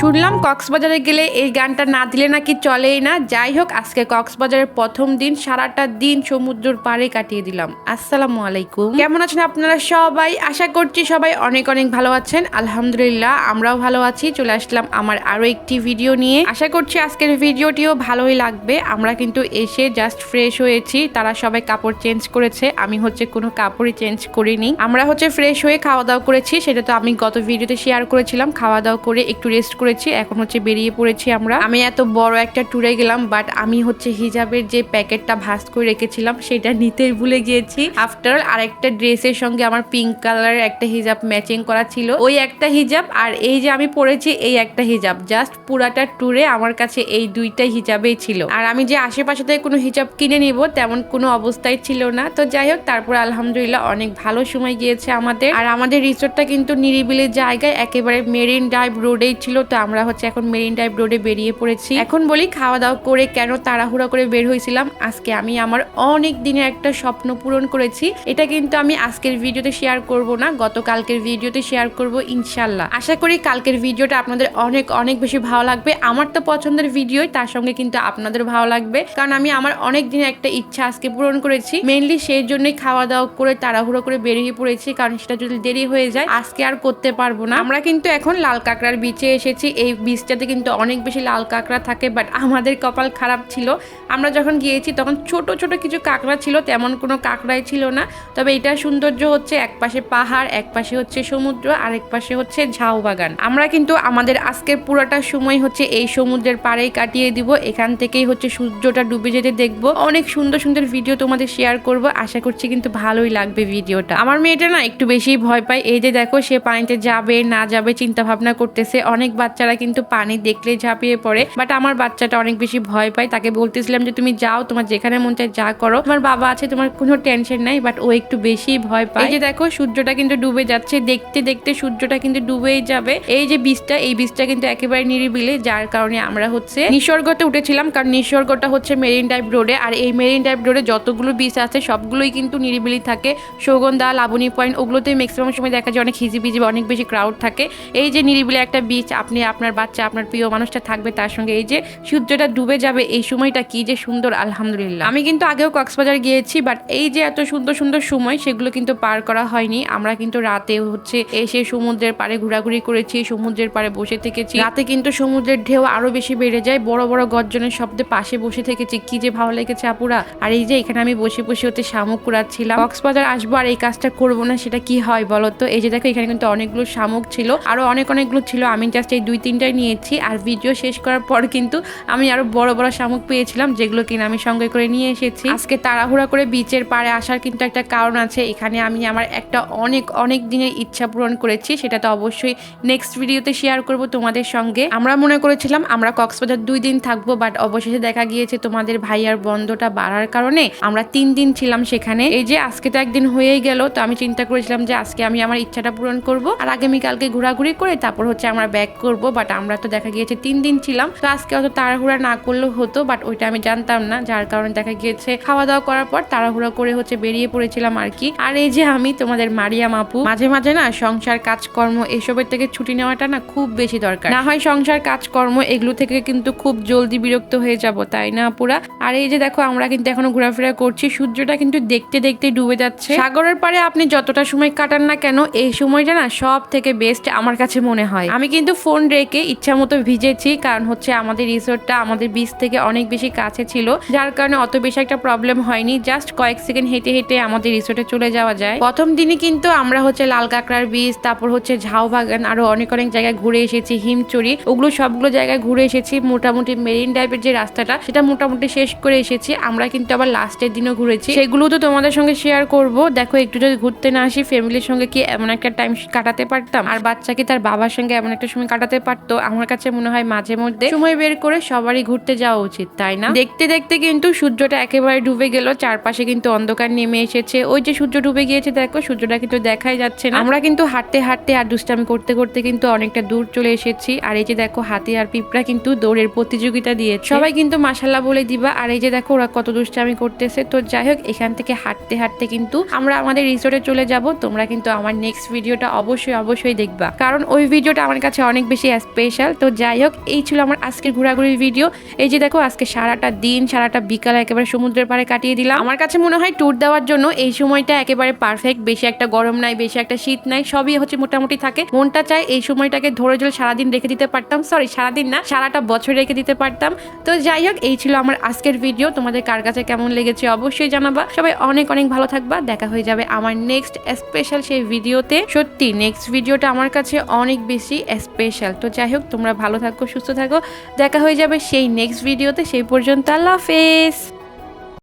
শুনলাম কক্সবাজারে গেলে এই গানটা না দিলে নাকি চলেই না। যাই হোক, আজকে কক্সবাজারের প্রথম দিন, সারাটা দিন সমুদ্রের পাড়ে কাটিয়ে দিলাম। আসসালামু আলাইকুম। কেমন আছেন আপনারা সবাই? আশা করছি সবাই অনেক অনেক ভালো আছেন। আলহামদুলিল্লাহ, আমরাও ভালো আছি। চলে আসলাম আমার আরও একটি ভিডিও নিয়ে। আশা করছি আজকের ভিডিওটিও ভালোই লাগবে। আমরা কিন্তু এসে জাস্ট ফ্রেশ হয়েছি। তারা সবাই কাপড় চেঞ্জ করেছে। আমি হচ্ছে কোনো কাপড়ই চেঞ্জ করিনি। আমরা হচ্ছে ফ্রেশ হয়ে খাওয়া দাওয়া করেছি। সেটা তো আমি গত ভিডিওতে শেয়ার করেছিলাম। খাওয়া দাওয়া করে একটু রেস্ট করেছি এখন হচ্ছে বেরিয়ে পড়েছি আমরা। আমি এত বড় একটা ট্যুরে গেলাম বাট আমি হচ্ছে হিজাবের যে প্যাকেটটা ভাস করে রেখেছিলাম, সেটা নিতে ভুলে গিয়েছি। আফটার আরেকটা ড্রেসের সঙ্গে আমার পিঙ্ক কালারের একটা হিজাব ম্যাচিং করা ছিল। ওই একটা হিজাব আর এই যে আমি পরেছি, এই একটা হিজাব। জাস্ট পুরাটা ট্যুরে আমার কাছে এই দুইটা হিজাবেই ছিল। আর আমি যে আশেপাশে থেকে কোনো হিজাব কিনে নিব, তেমন কোনো অবস্থায় ছিল না। তো যাই হোক, তারপর আলহামদুলিল্লাহ অনেক ভালো সময় গিয়েছে আমাদের। আর আমাদের রিসোর্টটা কিন্তু নিরিবিলি জায়গায়, একেবারে মেরিন ড্রাইভ রোডেই ছিল তো আমরা হচ্ছে এখন মেরিন ড্রাইভ রোডে বেরিয়ে পড়েছি। এখন বলি খাওয়া দাওয়া করে কেন তাড়াহুড়া করে বের হয়েছিলাম? আজকে আমি আমার অনেক দিনের একটা স্বপ্ন পূরণ করেছি। এটা কিন্তু আমি আজকের ভিডিওতে শেয়ার করব না, গতকালকের ভিডিওতে শেয়ার করব ইনশাল্লাহ আশা করি কালকের ভিডিওটা আপনাদের অনেক অনেক বেশি ভালো লাগবে। আমার তো পছন্দের ভিডিও তার সঙ্গে কিন্তু আপনাদের ভালো লাগবে। কারণ আমি আমার অনেক দিনের একটা ইচ্ছা আজকে পূরণ করেছি। মেনলি সেই জন্যই খাওয়া দাওয়া করে তাড়াহুড়ো করে বেরিয়ে পড়েছি, কারণ সেটা যদি দেরি হয়ে যায়, আজকে আর করতে পারব না। আমরা কিন্তু এখন লাল কাঁকড়ার বিচে এসেছি। এই বিচটাতে কিন্তু অনেক বেশি লাল কাঁকড়া থাকে বাট আমাদের কপাল খারাপ ছিল। আমরা যখন গিয়েছি, তখন ছোট ছোট কিছু কাঁকড়া ছিল, তেমন কোনো কাঁকড়াই ছিল না। তবে এটা সৌন্দর্য হচ্ছে এক পাশে পাহাড়, এক পাশে হচ্ছে সমুদ্র আর এক পাশে হচ্ছে ঝাউ বাগান। আমরা কিন্তু আমাদের আজকের পুরোটা সময় হচ্ছে এই সমুদ্রের পাড়েই কাটিয়ে দিব। এখান থেকেই হচ্ছে সূর্যটা ডুবে যেতে দেখব। অনেক সুন্দর সুন্দর ভিডিও তোমাদের শেয়ার করব। আশা করছি কিন্তু ভালোই লাগবে ভিডিওটা। আমার মেয়েটা না একটু বেশি ভয় পায়। এই যে দেখো, সে পানিতে যাবে, না যাবে চিন্তা ভাবনা করতেছে। অনেক বাচ্চারা কিন্তু পানি দেখলে ঝাঁপিয়ে পড়ে বাট আমার বাচ্চাটা অনেক বেশি ভয় পায়। তাকে বলতেছিলাম যে, তুমি যাও, তোমার যেখানে মন চায় যা করো। তোমার বাবা আছে, তোমার কোনো টেনশন নাই বাট ও একটু বেশি ভয় পায়। এই যে দেখো, সূর্যটা কিন্তু ডুবে যাচ্ছে। দেখতে দেখতে সূর্যটা কিন্তু ডুবেই যাবে। এই যে বীজটা, এই বীজটা কিন্তু একেবারে নিরিবিলি, যার কারণে আমরা হচ্ছে নিসর্গতে উঠেছিলাম, কারণ নিসর্গটা হচ্ছে মেরিন টাইপ রোডে আর এই মেরিন টাইপ রোডে যতগুলো বীজ আছে, সবগুলোই কিন্তু নিরিবিলি থাকে। সৌগন্ধা লাবণী পয়েন্ট ওগুলোতে ম্যাক্সিমাম সময় দেখা যায়, অনেক হিজি বিজি অনেক বেশি ক্রাউড থাকে। এই যে নিরিবিলি একটা বীজ, আপনি আপনার বাচ্চা, আপনার প্রিয় মানুষটা থাকবে তার সঙ্গে। এই যে সূর্যটা ডুবে যাবে, এই সময়টা কি যে সুন্দর, আলহামদুলিল্লাহ। আমি কিন্তু আগেও কক্সবাজার গিয়েছি বাট এই যে এত সুন্দর সুন্দর সময়, সেগুলো কিন্তু পার করা হয়নি। আমরা কিন্তু রাতে হচ্ছে এসে সমুদ্রের পাড়ে ঘোরাঘুরি করেছি, সমুদ্রের পাড়ে বসে থেকেছি। রাতে কিন্তু সমুদ্রের ঢেউ আরও বেশি বেড়ে যায়। বড় বড় গর্জনের শব্দে পাশে বসে থেকেছি। কি যে ভালো লেগেছে আপুরা। আর এই যে এখানে আমি বসে বসে হচ্ছে শামুক কুড়াচ্ছিলাম। কক্সবাজার আসব আর এই কাজটা করব না, সেটা কি হয় বলো তো? এই যে দেখো, এখানে কিন্তু অনেকগুলো শামুক ছিল। আরও অনেক, অনেকগুলো ছিল। আমি জাস্ট এই দুই তিনটাই নিয়েছি আর ভিডিও শেষ করার পর কিন্তু আমি আরও বড় বড় শামুক পেয়েছিলাম, যেগুলো কিনা আমি সঙ্গে করে নিয়ে এসেছি। আজকে তাড়াহুড়া করে বিচের পাড়ে আসার কিন্তু একটা কারণ আছে, এখানে আমি আমার একটা অনেক অনেক দিনের ইচ্ছা পূরণ করেছি, সেটা তো অবশ্যই নেক্সট ভিডিওতে শেয়ার করব তোমাদের সঙ্গে। আমরা মনে করেছিলাম আমরা কক্সবাজার দুই দিন থাকব বাট অবশেষে দেখা গিয়েছে তোমাদের ভাইয়ার বন্ধটা বাড়ার কারণে আমরা তিন দিন ছিলাম সেখানে। এই যে আজকে তো একদিন হয়েই গেল, তো আমি চিন্তা করেছিলাম যে আজকে আমি আমার ইচ্ছাটা পূরণ করব। আর আগামীকালকে ঘোরাঘুরি করে তারপর হচ্ছে আমরা ব্যাক করব। বাট আমরা তো দেখা গিয়েছে তিন দিন ছিলাম। তো আজকে অত তাড়াহুড়া না করলেও হতো বাট ওইটা আমি জানতাম না। যার কারণে দেখা গিয়েছে খাওয়া দাওয়া করার পর তাড়াহুড়া করে হচ্ছে বেরিয়ে পড়েছিলাম আর কি। আর এই যে আমি, তোমাদের মারিয়াম আপু, মাঝে মাঝে না সংসার কাজকর্ম এসবের থেকে ছুটি নেওয়াটা না খুব বেশি দরকার। না হয় সংসার কাজকর্ম এগুলো থেকে কিন্তু খুব জলদি বিরক্ত হয়ে যাব, তাই না পুরা আর এই যে দেখো, আমরা কিন্তু এখনও ঘোরাফেরা করছি, সূর্যটা কিন্তু দেখতে দেখতে ডুবে যাচ্ছে। সাগরের পারে আপনি যতটা সময় কাটান না কেন, এই সময়টা না সব থেকে বেস্ট আমার কাছে মনে হয়। আমি কিন্তু ফোন রেখে ইচ্ছা মতো ভিজেছি, কারণ হচ্ছে আমাদের রিসোর্টটা আমাদের বিচ থেকে অনেক বেশি কাছে ছিল, যার কারণে অত বেশি একটা প্রবলেম হয়নি। জাস্ট কয়েক সেকেন্ড হেঁটে হেঁটে আমাদের রিসোর্টে চলে যাওয়া যায়। প্রথম দিনে কিন্তু আমরা হচ্ছে লাল কাঁকড়ার বীজ তারপর হচ্ছে ঝাউ বাগান আরও অনেক অনেক জায়গায় ঘুরে এসেছি, হিমচুরি, ওগুলো সবগুলো জায়গায় ঘুরে এসেছি। মোটামুটি মেরিন টাইপের যে রাস্তাটা, সেটা মোটামুটি শেষ করে এসেছি। আমরা কিন্তু আবার লাস্টের দিনও ঘুরেছি। সেগুলো তো তোমাদের সঙ্গে শেয়ার করব। দেখো, একটু যদি ঘুরতে না আসি ফ্যামিলির সঙ্গে কি এমন একটা টাইম কাটাতে পারতাম? আর বাচ্চাকে তার বাবার সঙ্গে এমন একটা সময় কাটাতে পারতো। আমার কাছে মনে হয় মাঝে মধ্যে সময় বের করে সবারই ঘুরতে যাওয়া উচিত, তাই না? দেখতে দেখতে কিন্তু সূর্যটা একেবারে ডুবে গেল, চারপাশে কিন্তু অন্ধকার নেমে এসেছে। ওই যে সূর্য ডুবে গিয়েছে, দেখো, সূর্যটা কিন্তু দেখাই যাচ্ছে না। আমরা কিন্তু হাঁটতে হাঁটতে আর দুষ্টামি করতে করতে কিন্তু অনেকটা দূর চলে এসেছি। আর এই যে দেখো, হাতি আর পিঁপড়া কিন্তু দৌড়ের প্রতিযোগিতা দিয়েছে। সবাই কিন্তু মাসাল্লাহ বলে দিবা, আর এই যে দেখো, ওরা কত দুষ্টামি করতেছে। তো যাই হোক, এখান থেকে হাঁটতে হাঁটতে কিন্তু আমরা আমাদের রিসোর্টে চলে যাব। তোমরা কিন্তু আমার নেক্সট ভিডিওটা অবশ্যই অবশ্যই দেখবা। কারণ ওই ভিডিওটা আমার কাছে অনেক বেশি স্পেশাল তো যাই হোক, এই ছিল আমার আজকের ঘোরাঘুরির ভিডিও এই যে দেখো, আজকে সারাটা দিন, সারাটা বিকাল একেবারে সমুদ্রের পাড়ে কাটিয়ে দিলাম। আমার কাছে মনে হয় ট্যুর দেওয়ার জন্য এই সময়টা একেবারে পারফেক্ট বেশি একটা গরম নাই, বেশি একটা শীত নাই, সবই হচ্ছে মোটামুটি থাকে। মনটা চায় এই সময়টাকে ধরে জল সারাদিন রেখে দিতে পারতাম। সরি সারাদিন না, সারাটা বছর রেখে দিতে পারতাম। তো যাই হোক, এই ছিল আমার আজকের ভিডিও তোমাদের কার কাছে কেমন লেগেছে অবশ্যই জানাবা। সবাই অনেক অনেক ভালো থাকবা। দেখা হয়ে যাবে আমার নেক্সট স্পেশাল সেই ভিডিওতে সত্যি নেক্সট ভিডিওটা আমার কাছে অনেক বেশি স্পেশাল তো যাই হোক, তোমরা ভালো থাকো, সুস্থ থাকো। দেখা হয়ে যাবে সেই নেক্সট ভিডিওতে সেই পর্যন্ত আল্লাহ হাফেজ।